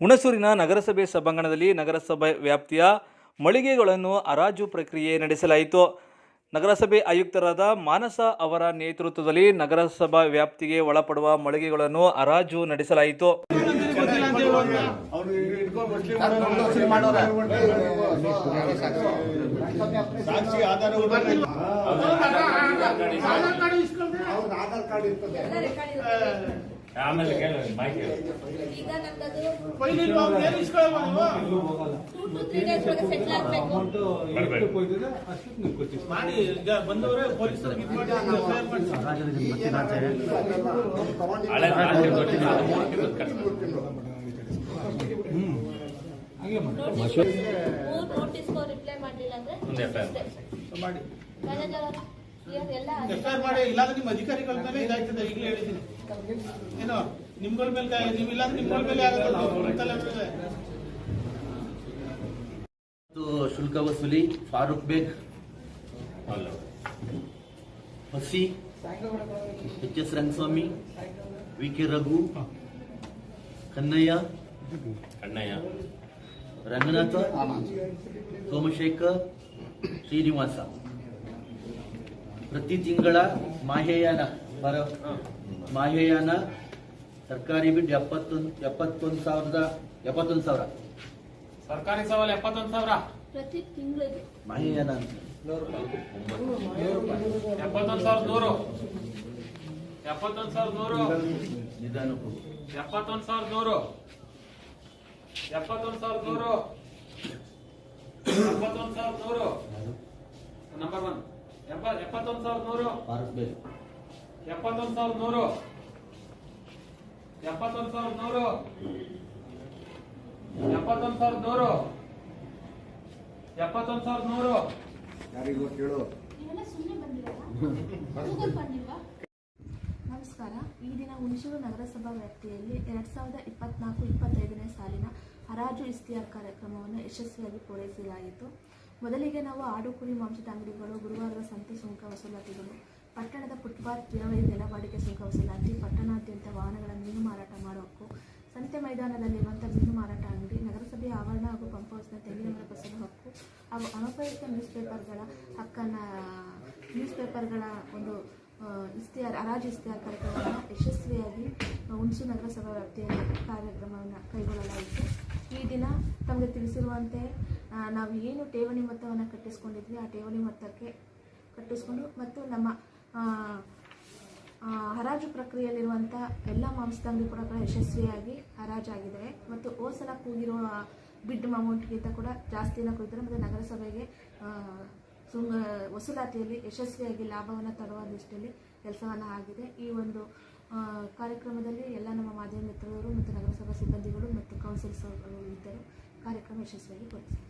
ಹುಣಸೂರಿನ ನಗರಸಭೆ ಸಭಾಂಗಣದಲ್ಲಿ ನಗರಸಭೆ ವ್ಯಾಪ್ತಿಯ ಮಳಿಗೆಗಳನ್ನು ಹರಾಜು ಪ್ರಕ್ರಿಯೆ ನಡೆಸಲಾಯಿತು. ನಗರಸಭೆ ಆಯುಕ್ತರಾದ ಮಾನಸ ಅವರ ನೇತೃತ್ವದಲ್ಲಿ ನಗರಸಭಾ ವ್ಯಾಪ್ತಿಗೆ ಒಳಪಡುವ ಮಳಿಗೆಗಳನ್ನು ಹರಾಜು ನಡೆಸಲಾಯಿತು. ಸಾಕ್ಷಿ ಆಧಾರ ಆಧಾರ್ ಕಾರ್ಡ್ ಇರ್ತದೆ. ಆಮೇಲೆ ಕೇಳು ಮೈಕ್ ಈಗ ನಮ್ದದು ಟೂ ಟು ತ್ರೀ ಡೇಸ್ ಒಳಗೆ ಸೆಟ್ಲ್ ಆಗ್ಬೇಕು. ಮಾಡಿ ಈಗ ಬಂದವರೇ ಪೊಲೀಸರಿಗೆ ಇದು ಮಾಡಿ FIR ಮಾಡ್ಸಿ. ಹಳೆ ರಾತ್ರಿ ಗೊತ್ತಿಲ್ಲ ಅದು ಮೂರು ತಿಂಗಳು ಮಾಡಿ. ಮೂರ್ ನೋಟಿಸ್ ರಿಪ್ಲೈ ಮಾಡಲಿಲ್ಲ ಅಂದ್ರೆ ಮುಂದೆ FIR ಅಷ್ಟೇ. ಮಾಡಿ. ಮ್ಯಾನೇಜರ್ ಅವರು ಐ ಎಲ್ಲ ಎಫ್ಐಆರ್ ಮಾಡಿ ಇಲ್ಲಾಂದ್ರೆ ನಿಮ್ಮ ಅಧಿಕಾರಿಗಳ ಮೇಲೆ ಇದಾಯ್ತದೆ ಈಗಲೇ ಹೇಳಿದ್ದೀನಿ ಏನೋ ನಿಮ್ಗಳ ಮೇಲೆ ನೀವು ಇಲ್ಲಾಂದ್ರೆ ನಿಮ್ಗಳ ಮೇಲೆ. ಮತ್ತು ಶುಲ್ಕ ವಸೂಲಿ ಫಾರೂಕ್ ಬೇಗ್. ಹಸಿ H S Rangaswamy V K Raghu Kannaiah Kannaiah Ranganatha Somashekar Srinivasa ಪ್ರತಿ ತಿಂಗಳ ಮಾಹೆಯಾನ ಬರ ಮಾಹೆಯಾನ ಸರ್ಕಾರಿ ಬಿಡ್ ಎಪ್ಪತ್ತೊಂದು ಎಪ್ಪತ್ತೊಂದು ಸಾವಿರದ ಎಪ್ಪತ್ತೊಂದು ಸಾವಿರ. ಸರ್ಕಾರಿ ಸವಾಲು ಎಪ್ಪತ್ತೊಂದು ಸಾವಿರ? ಪ್ರತಿ ತಿಂಗಳಿಗೆ. ಮಾಹೆಯಾನ ಎಪ್ಪತ್ತೊಂದು ಸಾವಿರದ ನೂರು. ಎಪ್ಪತ್ತೊಂದು ಸಾವಿರದ ನೂರು. ನಿಧಾನ. ಎಪ್ಪತ್ತೊಂದು ಸಾವಿರದ ನೂರು. ಎಪ್ಪತ್ತೊಂದು ಸಾವಿರದ ನೂರು. ಎಪ್ಪತ್ತೊಂದು ಸಾವಿರದ ನೂರು. Number one. ಎಪ್ಪತ್ತೊಂದು ಸಾವಿರದ ನೂರು. ಎಪ್ಪತ್ತೊಂದು ಸಾವಿರದ ನೂರು. ಎಪ್ಪತ್ತೊಂದು ಸಾವಿರದ ನೂರು. ಎಪ್ಪತ್ತೊಂದು ಸಾವಿರದ ನೂರು. ಎಪ್ಪತ್ತೊಂದು ಸಾವಿರದ ನೂರು. ಯಾರಿಗೂ ಕೇಳು. ನಮಸ್ಕಾರ. ಈ ದಿನ ಹುಣಸೂರು ನಗರಸಭಾ ವ್ಯಾಪ್ತಿಯಲ್ಲಿ ಎರಡ್ ಸಾವಿರದ ಇಪ್ಪತ್ನಾಲ್ಕು ಇಪ್ಪತ್ತೈದನೇ ಸಾಲಿನ ಹರಾಜು ಇಸ್ತಿಯಾರ್ ಕಾರ್ಯಕ್ರಮವನ್ನು ಯಶಸ್ವಿಯಾಗಿ ಪೂರೈಸಲಾಯಿತು. ಮೊದಲಿಗೆ ನಾವು ಆಡು ಕುರಿ ಮಾಂಸದ ಅಂಗಡಿಗಳು, ಗುರುವಾರದ ಸಂತೆ ಸುಂಕ ವಸೂಲಾತಿಗಳು, ಪಟ್ಟಣದ ಫುಟ್ಪಾತ್ ಜಿರವಳಿ ನೆಲವಾಡಿಕೆ ಸುಂಕ ವಸೂಲಾತಿ, ಪಟ್ಟಣಾದ್ಯಂತ ವಾಹನಗಳ ಮೀನು ಮಾರಾಟ ಮಾಡೋಕ್ಕೂ ಸಂತೆ ಮೈದಾನದಲ್ಲಿರುವಂಥ ಮೀನು ಮಾರಾಟ ಅಂಗಡಿ ನಗರಸಭೆಯ ಆವರಣ ಹಾಗೂ ಪಂಪ್ ಹೌಸ್ನ ತೆಂಗಿನ ಮರ ಕಸಲು ಹಕ್ಕು ಹಾಗೂ ಅನುಪಯುಕ್ತ ನ್ಯೂಸ್ ಪೇಪರ್ಗಳ ಹಕ್ಕನ್ನು ನ್ಯೂಸ್ ಪೇಪರ್ಗಳ ಒಂದು ಇಸ್ತಿಯಾರ್ ಹರಾಜು ಇಸ್ತಿಯಾರ್ ಕಾರ್ಯಕ್ರಮವನ್ನು ಯಶಸ್ವಿಯಾಗಿ ಹುಣಸು ನಗರಸಭಾ ವ್ಯಾಪ್ತಿಯಲ್ಲಿ ಕಾರ್ಯಕ್ರಮವನ್ನು ಕೈಗೊಳ್ಳಲಾಯಿತು ಈ ದಿನ ತಮಗೆ ತಿಳಿಸಿರುವಂತೆ ನಾವು ಏನು ಠೇವಣಿ ಮೊತ್ತವನ್ನು ಕಟ್ಟಿಸ್ಕೊಂಡಿದ್ವಿ, ಆ ಠೇವಣಿ ಮೊತ್ತಕ್ಕೆ ಕಟ್ಟಿಸ್ಕೊಂಡು ಮತ್ತು ನಮ್ಮ ಹರಾಜು ಪ್ರಕ್ರಿಯೆಯಲ್ಲಿರುವಂಥ ಎಲ್ಲ ಮಾಂಸದಂಗಿ ಕೂಡ ಕೂಡ ಯಶಸ್ವಿಯಾಗಿ ಹರಾಜಾಗಿದ್ದಾರೆ. ಮತ್ತು ಹೋದ ಸಲ ಕೂಗಿರುವ ಬಿಡ್ ಅಮೌಂಟ್ಗಿಂತ ಕೂಡ ಜಾಸ್ತಿನ ಕೂಗಿದ್ದಾರೆ ಮತ್ತು ನಗರಸಭೆಗೆ ಸುಂಗ ವಸೂಲಾತಿಯಲ್ಲಿ ಯಶಸ್ವಿಯಾಗಿ ಲಾಭವನ್ನು ತರುವ ದೃಷ್ಟಿಯಲ್ಲಿ ಕೆಲಸವನ್ನು ಆಗಿದೆ. ಈ ಒಂದು ಕಾರ್ಯಕ್ರಮದಲ್ಲಿ ಎಲ್ಲ ನಮ್ಮ ಮಾಧ್ಯಮ ಮಿತ್ರರು ಮತ್ತು ನಗರಸಭಾ ಸಿಬ್ಬಂದಿಗಳು ಮತ್ತು ಕೌನ್ಸಿಲ್ಸ್ ಇದ್ದರು. ಕಾರ್ಯಕ್ರಮ ಯಶಸ್ವಿಯಾಗಿ ಪೂರೈಸಿದೆ